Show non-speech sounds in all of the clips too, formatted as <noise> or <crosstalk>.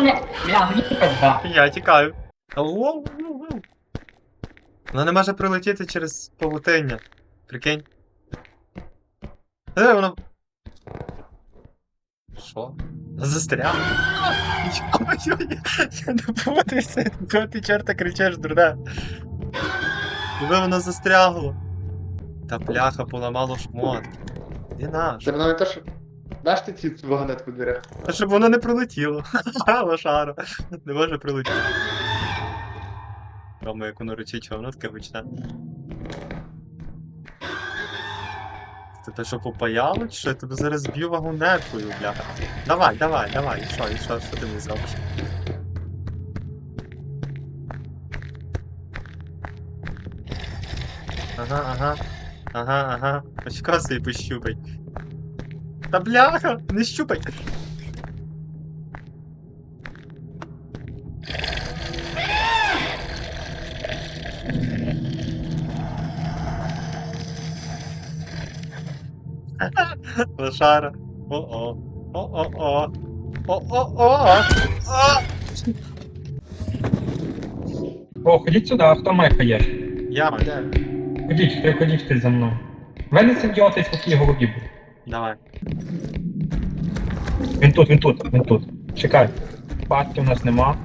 пацани. Бля, мені пизда. Я тікаю. Вона не може прилетіти через павутиння. Прикинь. Е, вона. Що? Застряла? Я не поводився, кого ти чорта кричеш, дурне. Диви, воно застрягло. Та пляха поламало шмотки. І наш. Це воно не те, що. Даш ти ці вагонетку в дверях? Та щоб воно не прилетіло. Ха-ха, <laughs> лошара. Не може прилетіти. Рома, як воно речить, воно таке гучне. Тебе що попаяло, чи що? Я тебе зараз б'ю вагонеткою, бляха. Давай, давай, давай, і що, і що, що ти мені зробиш? Ага, ага. Ага, ага. Почекай собі пощупай. Та бляха, не щупай. <laughs> Лошара. О-о. О-о-о. О-о-о. О! О, ходіть сюди, а хто є? Я маю. Де? Ходіть, ти ходіть ти за мною. Ви не симбіоти, спокій голубі будуть. Давай. Він тут, він тут, він тут. Чекай. Пастки у нас нема.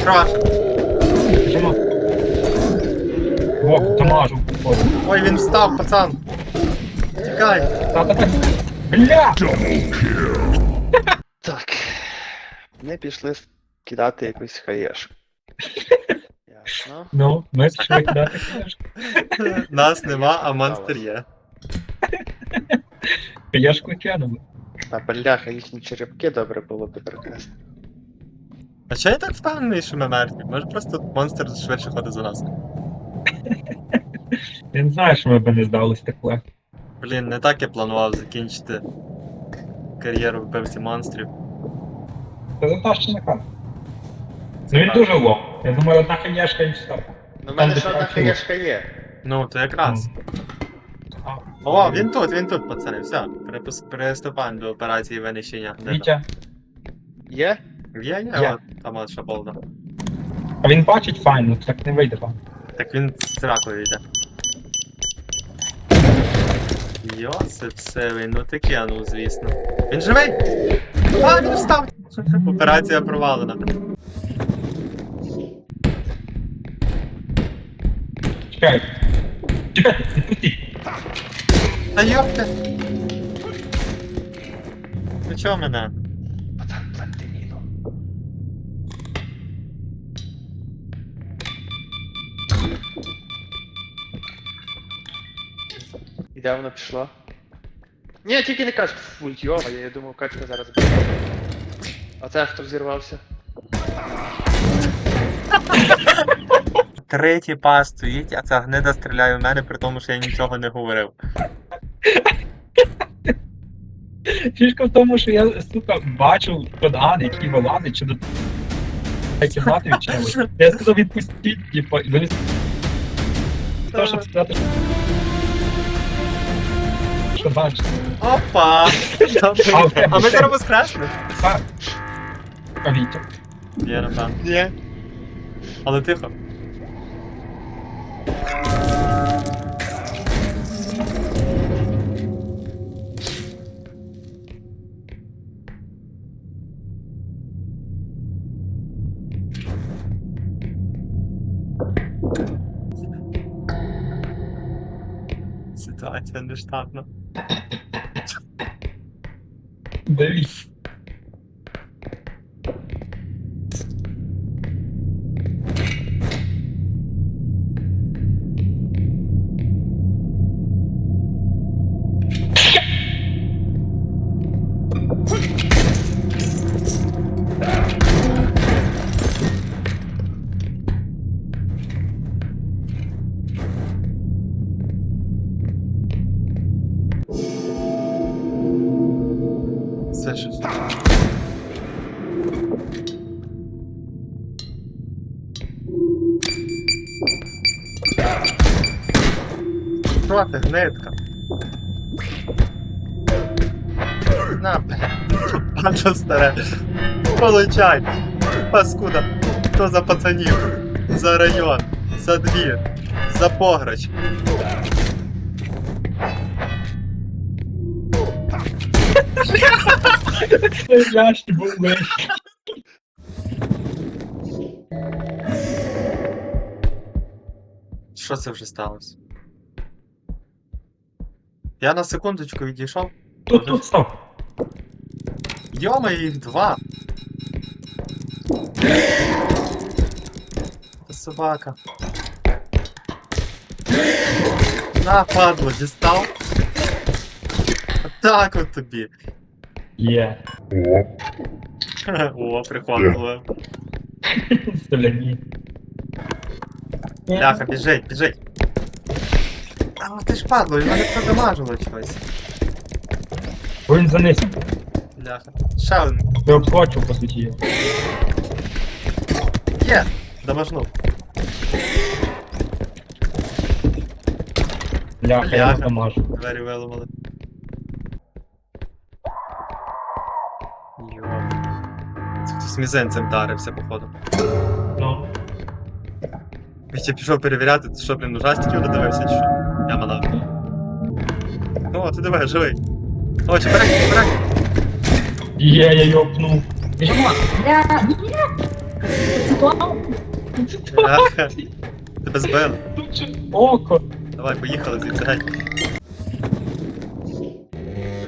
Страшно. Біжимо. О, дамажу. Ой, він встав, пацан. Тікай. та, та, та. Бля! Так. <laughs> Ми пішли кидати якусь хаєшку. Ясно. Ну, ми пішли кидати книжку. <laughs> Нас нема, а монстр є. Кияшку кинули. А бляха, їхні черепки добре було би прикрасти. А чого я так впевнений, що ми мертві? Може просто монстр швидше ходить за нас. Він знає, що ми б не здались так легко. Блін, не так я планував закінчити кар'єру вбивці монстрів. Це за те, не каже. Ну він дуже лов. Я думаю, одна кияшка і все. Ну, в мене ще одна хаєшка є. Ну, то якраз. А, О, він тут, він тут, пацани, все. Перепус- Приступаємо до операції винищення. Вітя. Є? Є, є, Є. от, там от шаболда. А він бачить файно, так не вийде вам. Так він з ракою йде. Йосип сивий, ну таке, ну звісно. Він живий! А, він встав! Операція провалена. Чекай. Чекай, відпустіть. Та йопте! Ну чого мене? Пацан, планти міну. І де воно пішло? Ні, тільки не кажь, фу, йома, я думав, качка зараз буде. А це хто взірвався? <laughs> Третій пас стоїть, а ця гнида стріляє в мене, при тому, що я нічого не говорив. Фішка в тому, що я, сука, бачив кодан, який вилазить, чи до кімнати чимось. Я сказав відпустіть, типу, і вони то, щоб сказати, що... Що бачиш? Опа! А ми зараз воскресли? Так. А Вітя. Є, напевно. Ні. Але тихо. Ситуація нештатна. Ти. На, бля. Старе. Получай. Паскуда. Хто за пацанів? За район. За двір. За пограч. Ляшки були. Що це вже сталося? Я на секундочку відійшов. Тут, тут, стоп. Йома, їх два. Це собака. На, падло, дістав. Так от тобі. Є. О, прихватило. Соляні. Ляха, біжить, біжить. А ти ж падло, мене продамажило. Бо він занесен. Ляха. Ще один. Ти обсхвачив по суті. його. Є! Дамажнув. Ляха, я Бляха. дамажу. Двері виламали. Йо. Це хтось мізинцем вдарився, походу. Ну. Я ще пішов перевіряти, ти що, блін, ужастиків додивився чи що? Я мала. О, ти диви, живий. О, чебирек, чебирек. Є, я його пнув. Клав. Бляха. Тебе збили. Тут око. Давай, поїхали звідси геть.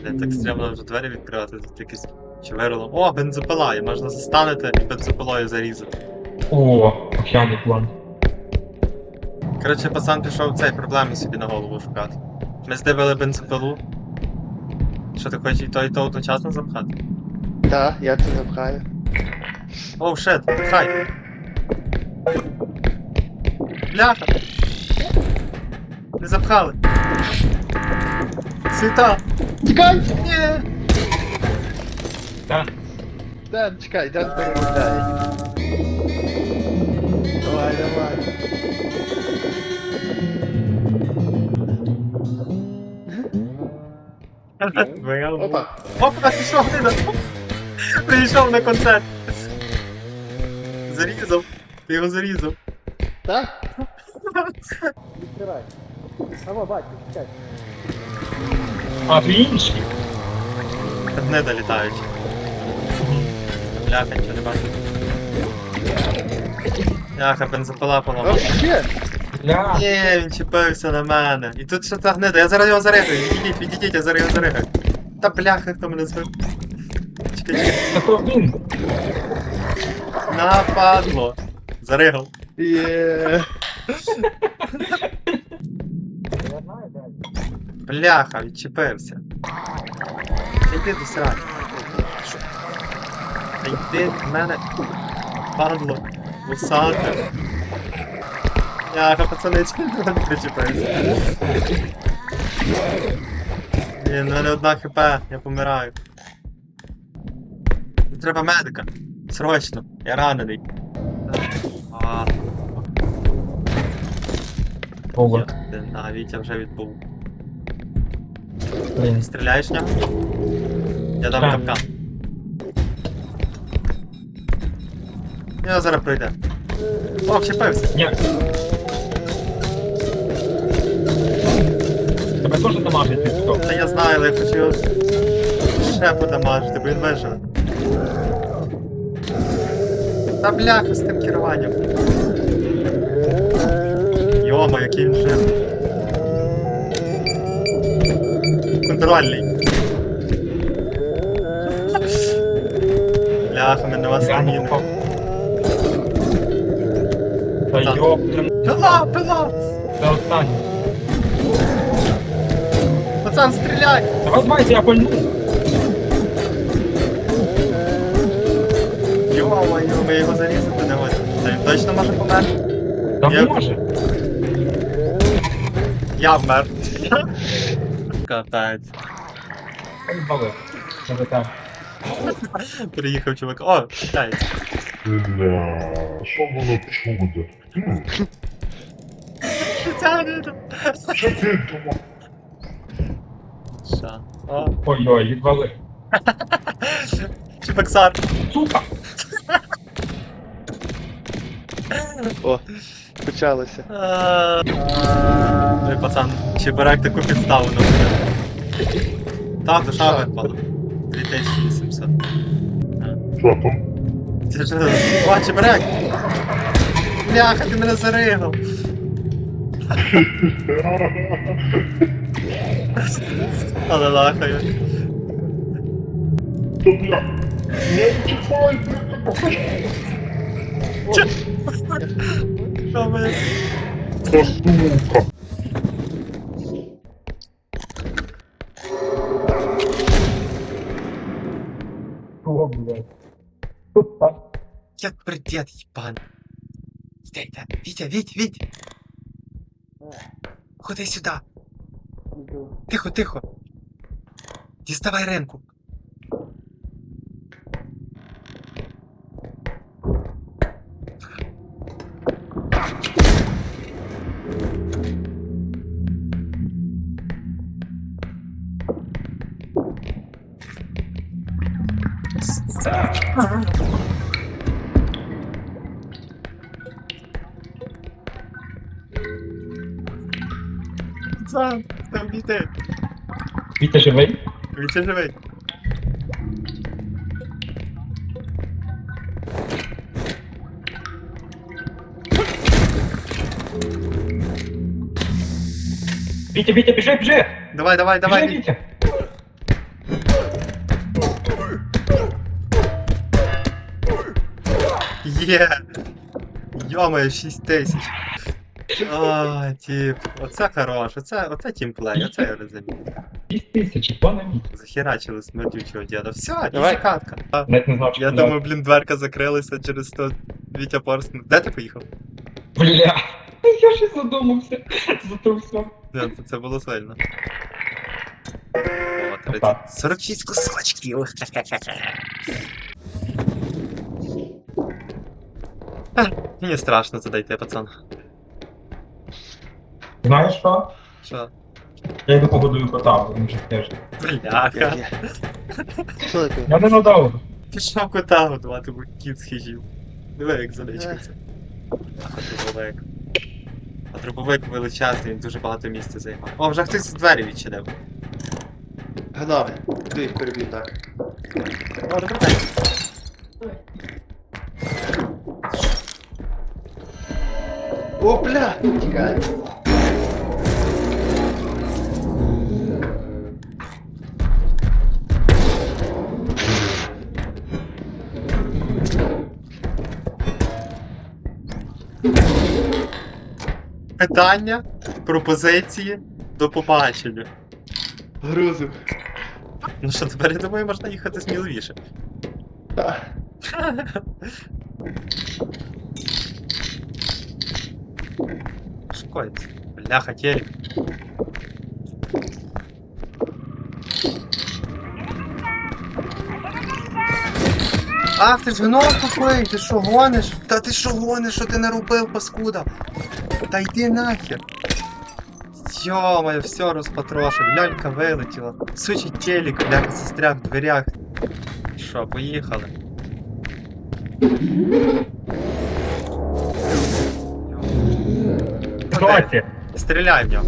Блін, так стрімно вже двері відкривати, тут якийсь чеверло. О, бензопила, і можна застанете і бензопилою зарізати. О, охяний план. Коротше, пацан пішов цей проблеми собі на голову шукати. Ми здивили бензопилу. Що ти хочеш і то, і то одночасно запхати? Так, я це запхаю. Оу, шет, хай! Бляха! Не запхали! Світа! Тікай! Ні! Так. Ден, чекай, Ден перемотає. Давай, давай. Опа. Опа, пішов ти на Прийшов на концерт. Зарізав. Ти його зарізав. Так? Відкривай. Амо, бачу, чекай. А ви інші? Не долітають. Бляха, нічого не бачу. Бляха, бензопила поламала. ще! Ля. Ні, він чіпився на мене. І тут ще та гнида. Я зараз його заригаю. Відійдіть, відійдіть, я зараз його заригаю. Та бляха, хто мене збив. Чекай, чекай. Це то він. Нападло. Заригав. Є. Бляха, відчепився. Та йди до сраки. Та йди в мене. Падло. Усати. Бляха, пацани, <laughs> причепився? Блін, в мене одна хп, я помираю. Треба медика. Срочно. Я ранений. А, Повар. а Вітя вже відбув. Блін. Стріляєш нього? Я дам капкан. Я зараз пройде. О, вчепився. Ні. Тебе теж дамажить від цього. Та я знаю, але я хочу ще подамажити, бо він виживе. Та бляха з тим керуванням. Йома, який він жив. Контрольний. Бляха, мене вас не. Та Так. Пила, пила! це останнє. Пацан, стріляй! Давай змайся, я пальну. Йо-моє, ви його зарізати не можете. Та він точно може померти? Та Я- не може. Я вмер. <laughs> Капець. Ой, бали. Це те. Приїхав чувак. О, чекається. Бля, що воно чудо? Що ти думав? Що? Ой-ой, відвали. Чебоксар. Сука! О, почалося. Ой, пацан, чебурек таку підставу набуде. Так, душа випала. 2800. Що там? Це ж... О, чебурек! Бляха, ти мене заригав. Але лахаю. Бля. Не чіпай, Що мене? Та Я придет, ебан. Витя, Витя, Витя, Витя. Ходи сюда. Тихо, тихо. Діставай ринку. Пацан, там Вітя. Вітя живий? Вітя живий. Вітя, Вітя, біжи, біжи! Давай, давай, давай. Біжи, Вітя. Вітя! Є! Йомаю, 6 тисяч. А, тип, оце хорош, оце, оце тімплей, оце я розумію. 6 тисяч, пане мій. Захерачили смердючого діда. Все, Давай. ізі катка. А, Навіть не знав, що Я куди. думаю, блін, дверка закрилася через то Вітя порснув. Де ти поїхав? Бля, <laughs> я ще задумався за то все. Блін, це- це було сильно. О, 30. 46 кусочків. А, Мені страшно дойти, пацан. Знаєш що? Що? Я йду погодую кота, бо він же теж. Бляха. Що таке? Я не надовго. Пішов кота годувати, бо кіт схижів. Диви, як заличкаться. А дробовик. А дробовик величезний, він дуже багато місця займає. О, вже хтось з двері відчинив. Гноми. Ти їх переб'ю так. О, добрий день. О, бля! Тікай. Питання, пропозиції, до побачення. Грузив. Ну що, тепер я думаю, можна їхати сміливіше. Так. Шкодиться. Бляха, телек. Ах, ти ж гном тупий, ти що гониш? Та ти що гониш, що ти наробив, паскуда? Та йди нахер. Йо-моє, все розпотрошив, лялька вилетіла. Сучий телек, бляха, застряг в дверях. Що, поїхали? Доті! Стріляй в нього.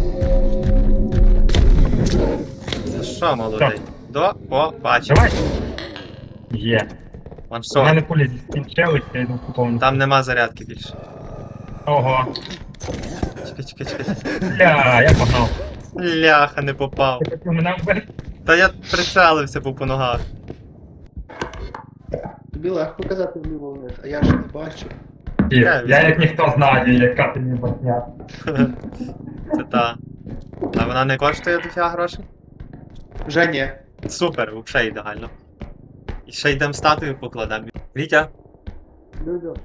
Ну що, молодий? До побачення. Давай! Є. У мене пулі скінчились, я йду купований. Там нема зарядки більше. Ого. Чекай, чекай, чекай. Бля, я погнав. Ляха, не попав. Ти мене вбити? Та я прицелився був по ногах. Тобі легко казати вліво вниз, а я ж не бачу. Я, я як ніхто знаю, яка ти мені батня. <laughs> Це та. А вона не коштує дофіга грошей? Вже ні. Супер, взагалі ідеально. І ще йдемо статую покладемо. Вітя, Люблю.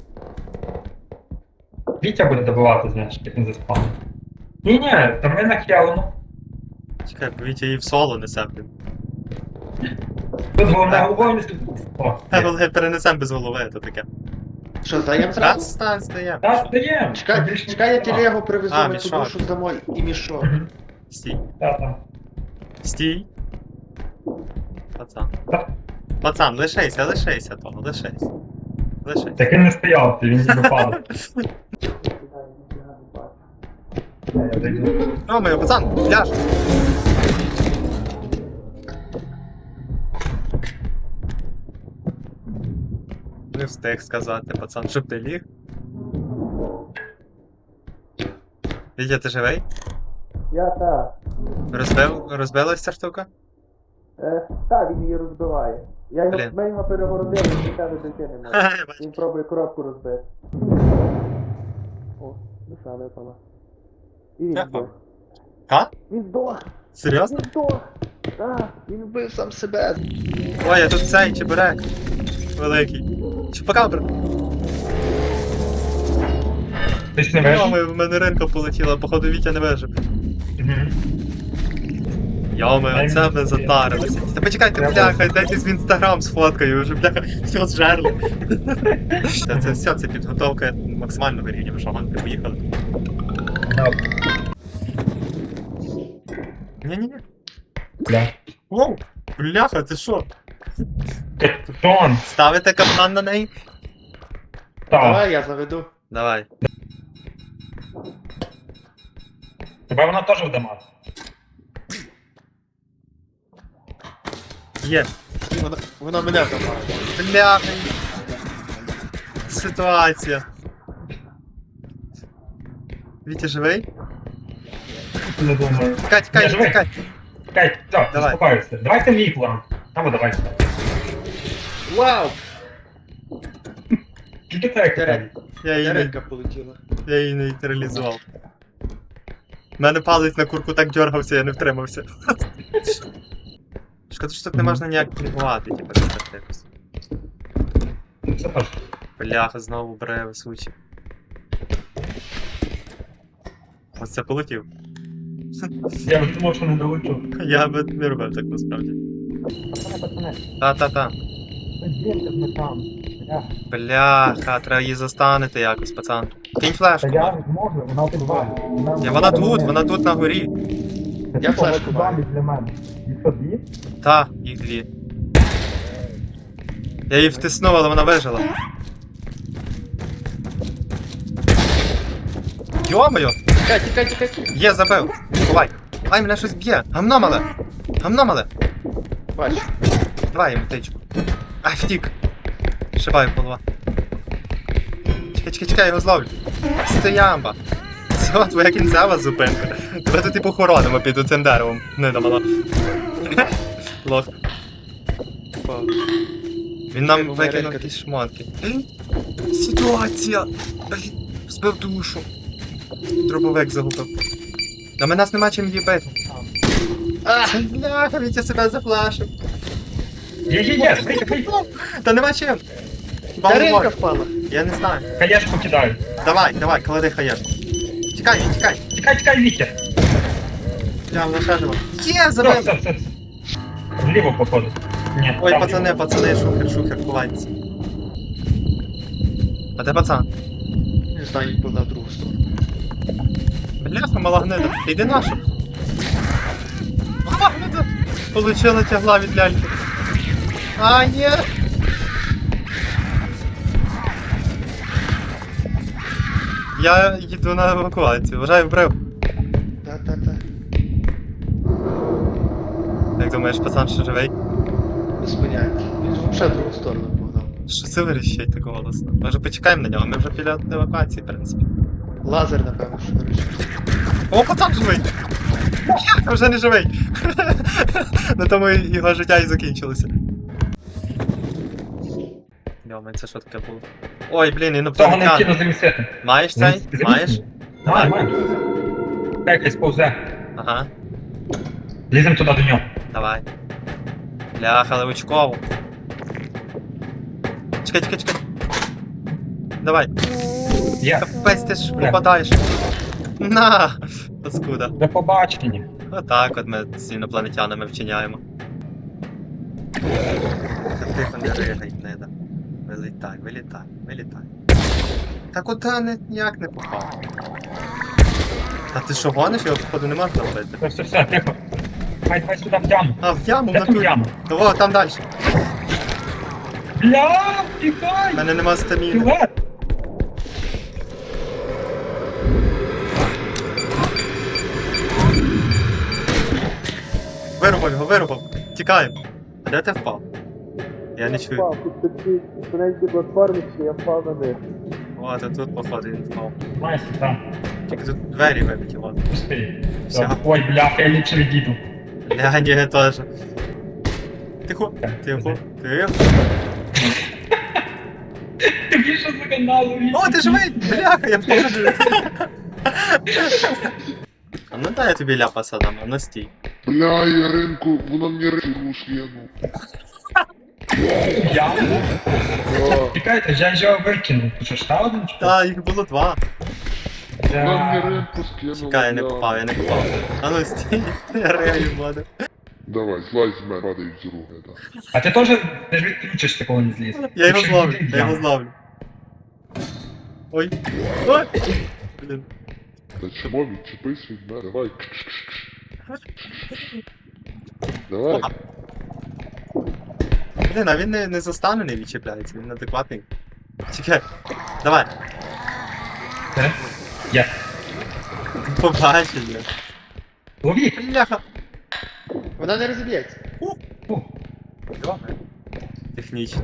Вітя буде добивати, знаєш, як він заспав. Ні, ні, там ми на Хелну. чекай, бо Вітя її в соло несе, блін. Тут головне головою не слід. Та є. головне перенесемо без голови, то таке. Що, здаємо Раз, зразу? стань, стаємо. Та здаємо. Чекай, чекай, я телегу привезу, А, ми ту мішок. душу дамо і мішок. Стій. Та, та. Стій. Пацан. Так. Пацан, лишайся, лишайся того, лишайся. Лишайся. Так він не стояв, він ніби падав. Зайду. Пацан, ляж. Не встиг сказати, пацан, щоб ти ліг. Вітя, ти живий? Я так. Розбив, розбилась ця штука? Е, так, він її розбиває. Я його, Блін. ми його перегородили, він дойти не може. Він пробує коробку розбити. О, душа випала. І він здох. А? Він здох! Серйозно? Він здох! Так, він вбив сам себе. Ой, а тут цей чебурек. Великий. Чупакабра. Ти ж не вижив? Йоми, в мене ринка полетіла, походу Вітя не вижив. Мгм. Йоми, Дай оце мені ми собі. затарилися. Та почекайте, Треба. бляха, дайте з інстаграм сфоткаю, вже бляха, все зжерли. Це, це все, це підготовка максимального рівня, ви що, гонки поїхали. Да. Ні-ні-ні. Бля. Воу, бляха, ти що? Катон. Ставите капкан на неї? Так. Давай я заведу. Давай. Тебе вона теж вдамала. Є. Вона, вона мене вдавала. Бляха. Ситуація. Вітя живий? Не думаю. Тікай, тікай, Я живий. тікай. Чекай, так, Давай. заспокоївся. Давайте мій план. Або давайте. Вау! Тільки так. Терен. Я її, не, Яринка полетіла. я її нейтралізував. У мене палець на курку так дергався, я не втримався. Шкода, що тут не можна ніяк клігувати, типу, так якось. Це теж. Бляха, знову бере сучі. Ось це полетів. Я вже думав, що не долечу. Я би не робив так насправді. Пацани, пацани. Та-та-та. Дівка ми там. Бляха, треба її застанити якось, пацан. Кинь флешку. я зможу, вона підвалі. Я, вона тут, вона тут на горі. Я флешку маю. для мене. Що, дві? Та, їх дві. Я її втиснув, але вона вижила. Йомою! Тікай, тікай, тікай, тікай. Є, забив! Ховай! Ай, мене щось б'є! Гамно мале! Гамно мале! Бач. Давай йому тичку. Ай, втік! Шибаю голова. Чекай, чекай, чекай, я його зловлю. Стоямба! Все, твоя кінцева зупинка. Тебе тут і похоронимо під цим деревом. Не дамала. <laughs> Лох. Він нам Йому викинув якісь шмотки. Ситуація! Блін, Збив душу. Дробовик загубив. На мене нас нема чим її бити. А! Бляха, він себе заплашив. Є, є, є. Та нема чим. Яринка Балбой. впала. Я не знаю. Хаєшку кидаю. Давай, давай, клади хаєшку. Тікай, тікай. Тікай, тікай, Вітя. Я жива. Є, Все, забив. все, все. Вліво походу. Ні. Ой, там пацани, ліво. пацани, шухер, шухер, ховайтеся. А де пацан? Не знаю, він погнав в другу сторону. Бляха, мала гнида. Іди нашу. Мала гнида. Получила тягла від ляльки. А, ні. Я їду на евакуацію. Вважаю, вбрив. Та-та-та. Як думаєш, пацан ще живий? Без поняття. Він ж взагалі в другу сторону погнав. Що це вирішить так голосно? Може почекаємо на нього, ми вже біля евакуації, в принципі. Лазер, напевно, що вирішив. О, пацан живий! Вже не живий! <laughs> На тому його життя і закінчилося. Йома, це що таке було? Ой, блін, інопланетян. Маєш цей? Маєш? Давай, маю. Так, хай сповзе. Ага, Лізем туди до нього. давай. Бляха, левичкову. Чекай, чекай, чекай. Давай. Є. Капець, ти ж попадаєш. На! Паскуда. До побачення. Отак от ми з інопланетянами вчиняємо. Тихо не ригай, не да. Вилітай, вилітай, вилітай. Та куди не, ніяк не попав? Та ти що гониш? Його походу не можна вбити. Все, все, все, тихо. Давай, давай сюди в яму. А, в яму, в Де тут натурі. яма? Того, там далі. Бля, У мене нема стаміни. Чувак! Вирубав його, вирубав. Тікаємо. А де ти впав? Я не чую. Тут такі тоненькі платформи, що я впав на них. О, то тут, походу, він впав. Майся, там, Тільки тут двері вибиті, от. пусти. Все. Ой, бляха, я ліпше відійду. Я ні, теж. Тихо, тихо, тихо. Тобі що за каналу О, ти живий! Бляха, я поможу. А ну дай я тобі ляпаса дам, а ну стій. Бля, Яринку, вона мені речі шлєну. Да. Чекайте, я його викинув. Ти що, ще один чи? Та, їх було два. Мені Я... Чекай, я не бля. попав, я не попав. А ну стій, я рею. Давай, злазь з мене, падай з руки, да. А ти теж ти ж відключиш такого не зліз. Я його Ти зловлю, я його зловлю. Ой. Ой. Блін. Та чому відчепись від мене? Давай. Давай. Блін, а він не, не застанений відчіпляється, він адекватний. Чекай. Давай. Е? Я. Побачення. Ловіть! Бляха. Вона не розіб'ється. Фу. Технічно.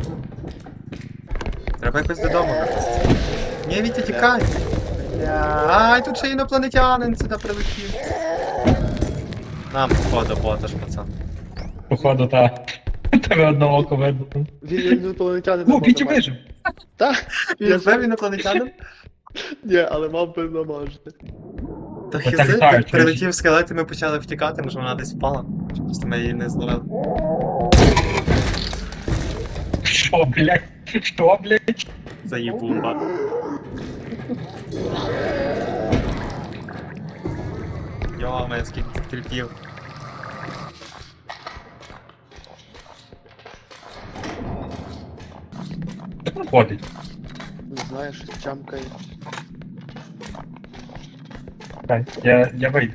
Треба якось додому вертатися. Ні, Вітя, тікай. Ай, тут ще інопланетянин сюди прилетів. Нам походу боташ, пацан. Походу, та. Тебе одного око видно. Він інопланетянин. О, Вітя вижив! Так? Він вбив інопланетянин? Ні, але мав би намажити. Та літають, прилетів скелет, і ми почали втікати, може вона десь впала. Просто ми її не зловили. Що, блядь? Що, блядь? Заїбумба. Йо, мене скільки тут Ходить. Не знаю, щось чамкає. Чекай, Я, я вийду.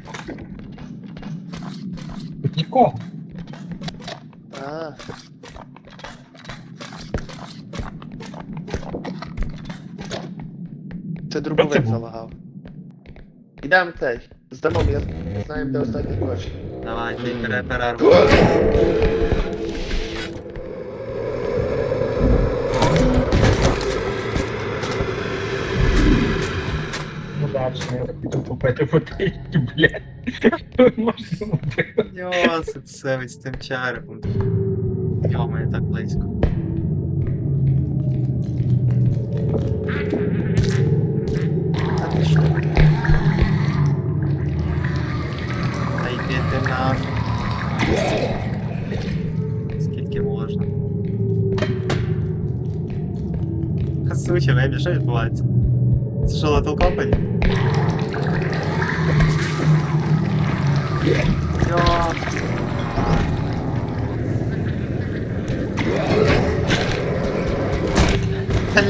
Тут нікого. А. Це дробовик було? залагав. Ідемо цей. З домом, я знаю, де останній ключ. Давай, ти пере- перерву. <laughs> Ну да, що я піду попити водички, блядь. Що можна робити? Йо, це все з тим черепом. Йо, мене так близько. Та ти що? Та йди ти нахуй. Скільки можна? Суче, мебі, що відбувається? Це що, Little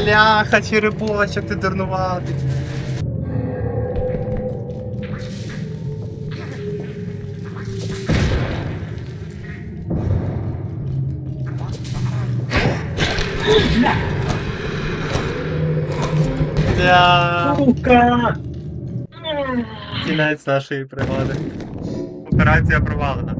Бляха, черепочок, ти дурнуватий. Сука! кінець нашої пригоди. Операція провалена.